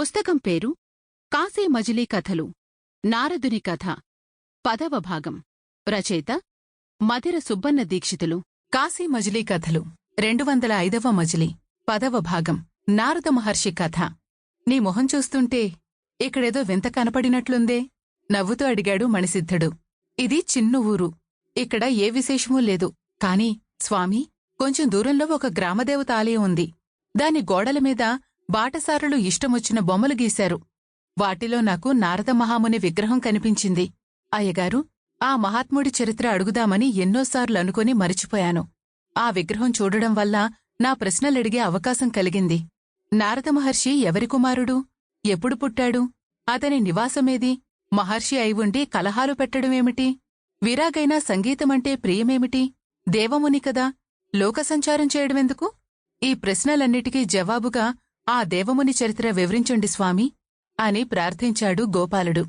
పుస్తకం పేరు కాశీ మజిలీ కథలు. నారదుని కథ. పదవ భాగం. రచయిత మధిర సుబ్బన్న దీక్షితులు. కాశీ మజిలీ కథలు. రెండు వందల ఐదవ మజిలీ. పదవ భాగం. నారద మహర్షి కథ. నీ మొహం చూస్తుంటే ఇక్కడేదో వింత కనపడినట్లుందే. నవ్వుతూ అడిగాడు మణిసిద్ధుడు. ఇది చిన్న ఊరు. ఇక్కడ ఏ విశేషమూ లేదు. కాని స్వామి కొంచెం దూరంలో ఒక గ్రామదేవత ఆలయం ఉంది. దాని గోడల మీద బాటసారులు ఇష్టమొచ్చిన బొమ్మలు గీశారు. వాటిలో నాకు నారద మహాముని విగ్రహం కనిపించింది. అయ్యగారు ఆ మహాత్ముడి చరిత్ర అడుగుదామని ఎన్నోసార్లు అనుకుని మరిచిపోయాను. ఆ విగ్రహం చూడడం వల్ల నా ప్రశ్నలడిగే అవకాశం కలిగింది. నారద మహర్షి ఎవరి కుమారుడు? ఎప్పుడు పుట్టాడు? అతని నివాసమేది? మహర్షి అయి ఉండి కలహాలు పెట్టడమేమిటి? విరాగైనా సంగీతమంటే ప్రియమేమిటి? దేవముని కదా లోకసంచారం చేయడమెందుకు? ఈ ప్రశ్నలన్నిటికీ జవాబుగా ఆ దేవముని చరిత్ర వివరించండి స్వామి అని ప్రార్థించాడు గోపాలుడు.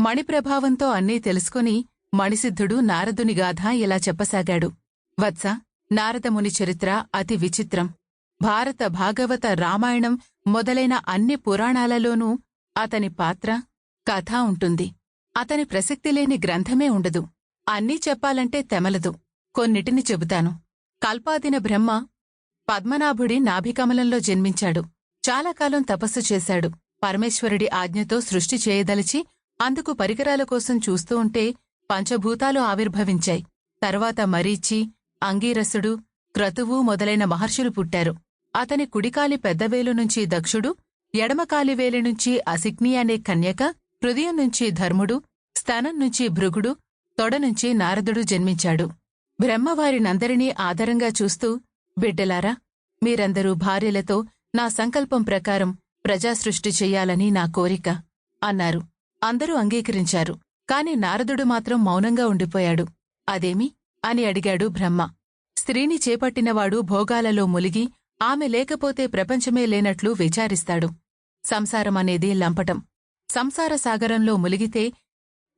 మణిప్రభావంతో అన్నీ తెలుసుకుని మణిసిద్ధుడు నారదుని గాథ ఇలా చెప్పసాగాడు. వత్స నారదముని చరిత్ర అతి విచిత్రం. భారత భాగవత రామాయణం మొదలైన అన్ని పురాణాలలోనూ అతని పాత్ర కథ ఉంటుంది. అతని ప్రసక్తిలేని గ్రంథమే ఉండదు. అన్నీ చెప్పాలంటే తెమలదు. కొన్నిటిని చెబుతాను. కల్పాదిన బ్రహ్మ పద్మనాభుడి నాభికమలంలో జన్మించాడు. చాలా కాలం తపస్సు చేశాడు. పరమేశ్వరుడి ఆజ్ఞతో సృష్టి చేయదలిచి అందుకు పరికరాల కోసం చూస్తూ ఉంటే పంచభూతాలు ఆవిర్భవించాయి. తర్వాత మరీచి అంగీరసుడు క్రతువు మొదలైన మహర్షులు పుట్టారు. అతని కుడికాలి పెద్దవేలు నుంచి దక్షుడు ఎడమకాలివేలి నుంచి అసిగ్ని అనే కన్యక హృదయం నుంచి ధర్ముడు స్తనం నుంచి భృగుడు తొడనుంచి నారదుడు జన్మించాడు. బ్రహ్మవారినందరినీ ఆదరంగా చూస్తూ బిడ్డలారా మీరందరూ భార్యలతో నా సంకల్పం ప్రకారం ప్రజాసృష్టి చెయ్యాలని నా కోరిక అన్నారు. అందరూ అంగీకరించారు. కాని నారదుడు మాత్రం మౌనంగా ఉండిపోయాడు. అదేమి? అని అడిగాడు బ్రహ్మ. స్త్రీని చేపట్టినవాడు భోగాలలో ములిగి ఆమె లేకపోతే ప్రపంచమే లేనట్లు విచారిస్తాడు. సంసారమనేది లంపటం. సంసార సాగరంలో ములిగితే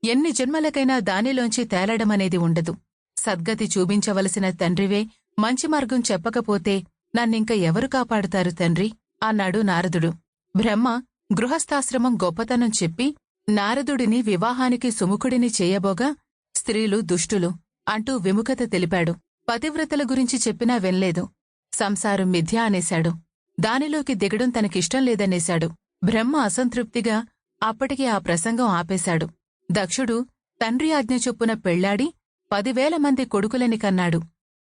ఎన్ని జన్మలకైనా దానిలోంచి తేలడమనేది ఉండదు. సద్గతి చూపించవలసిన తండ్రివే మంచి మార్గం చెప్పకపోతే నన్నింక ఎవరు కాపాడుతారు తండ్రి? అన్నాడు నారదుడు. బ్రహ్మ గృహస్థాశ్రమం గొప్పతనం చెప్పి నారదుడిని వివాహానికి సుముఖుడిని చేయబోగా స్త్రీలు దుష్టులు అంటూ విముఖత తెలిపాడు. పతివ్రతల గురించి చెప్పినా వినలేదు. సంసారం మిథ్య అనేశాడు. దానిలోకి దిగడం తనకిష్టం లేదనేశాడు. బ్రహ్మ అసంతృప్తిగా అప్పటికి ఆ ప్రసంగం ఆపేశాడు. దక్షుడు తండ్రి ఆజ్ఞ చొప్పున పెళ్ళాడి పదివేల మంది కొడుకులని కన్నాడు.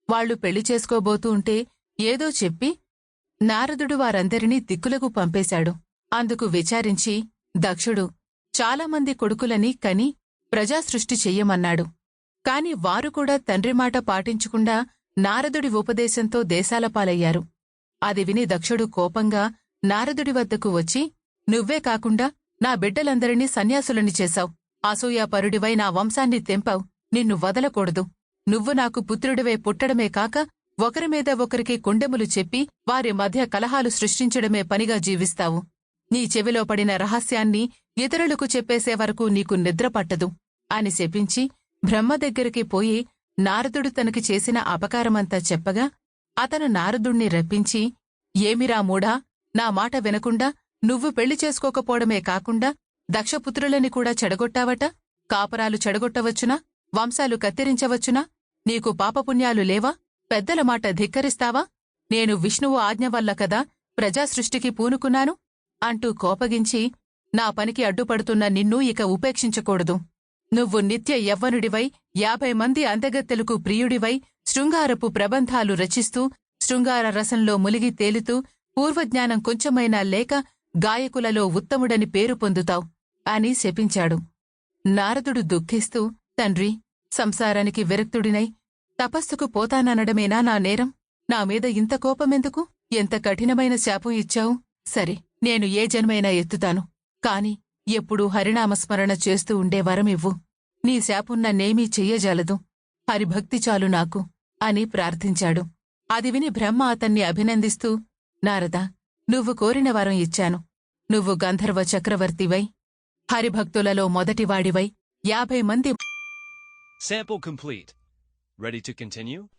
వాళ్ళు పెళ్ళి చేసుకోబోతూ ఉంటే ఏదో చెప్పి నారదుడు వారందరినీ దిక్కులకు పంపేశాడు. అందుకు విచారించి దక్షుడు చాలామంది కొడుకులని కని ప్రజాసృష్టి చెయ్యమన్నాడు. కాని వారు కూడా తండ్రి మాట పాటించకుండా నారదుడి ఉపదేశంతో దేశాలపాలయ్యారు అది విని దక్షుడు కోపంగా నారదుడి వద్దకు వచ్చి నువ్వే కాకుండా నా బిడ్డలందరినీ సన్యాసులని చేశావు. అసూయాపరుడివై నా వంశాన్ని తెంపావు. నిన్ను వదలకూడదు. నువ్వు నాకు పుత్రుడివై పుట్టడమే కాక ఒకరి మీద ఒకరికి కుండెములు చెప్పి వారి మధ్య కలహాలు సృష్టించడమే పనిగా జీవిస్తావు. నీ చెవిలో పడిన రహస్యాన్ని ఇతరులకు చెప్పేసే వరకు నీకు నిద్ర పట్టదు. అని శపించి బ్రహ్మ దగ్గరికి పోయి నారదుడు తనకి చేసిన అపకారమంతా చెప్పగా అతను నారదుణ్ణి రప్పించి ఏమిరా మూఢా నా మాట వినకుండా నువ్వు పెళ్ళి చేసుకోకపోవడమే కాకుండా దక్షపుత్రులని కూడా చెడగొట్టావట? కాపరాలు చెడగొట్టవచ్చునా? వంశాలు కత్తిరించవచ్చునా? నీకు పాపపుణ్యాలు లేవా? పెద్దల మాట ధిక్కరిస్తావా? నేను విష్ణువు ఆజ్ఞ వల్ల కదా ప్రజాసృష్టికి పూనుకున్నాను? అంటూ కోపగించి నా పనికి అడ్డుపడుతున్న నిన్ను ఇక ఉపేక్షించకూడదు. నువ్వు నిత్య యవ్వనుడివై యాభై మంది అందగత్తెలకు ప్రియుడివై శృంగారపు ప్రబంధాలు రచిస్తూ శృంగార రసంలో ములిగి తేలుతూ పూర్వజ్ఞానం కొంచెమైనా లేక గాయకులలో ఉత్తముడని పేరు పొందుతావు అని శపించాడు. నారదుడు దుఃఖిస్తూ తండ్రి సంసారానికి విరక్తుడినై తపస్సుకు పోతాననడమేనా నా నేరం? నా మీద ఇంత కోపమెందుకు? ఎంత కఠినమైన శాపం ఇచ్చావు? సరే నేను ఏ జన్మైనా ఎత్తుతాను. కాని ఎప్పుడూ హరినామస్మరణ చేస్తూ ఉండే వరమివ్వు నీ శాపం నన్నేమీ చెయ్యజాలదు. హరిభక్తి చాలు నాకు అని ప్రార్థించాడు. అది విని బ్రహ్మ అతన్ని అభినందిస్తూ నారద నువ్వు కోరిన వరం ఇచ్చాను. నువ్వు గంధర్వ చక్రవర్తివై హరిభక్తులలో మొదటివాడివై యాభై మంది Sample complete. Ready to continue?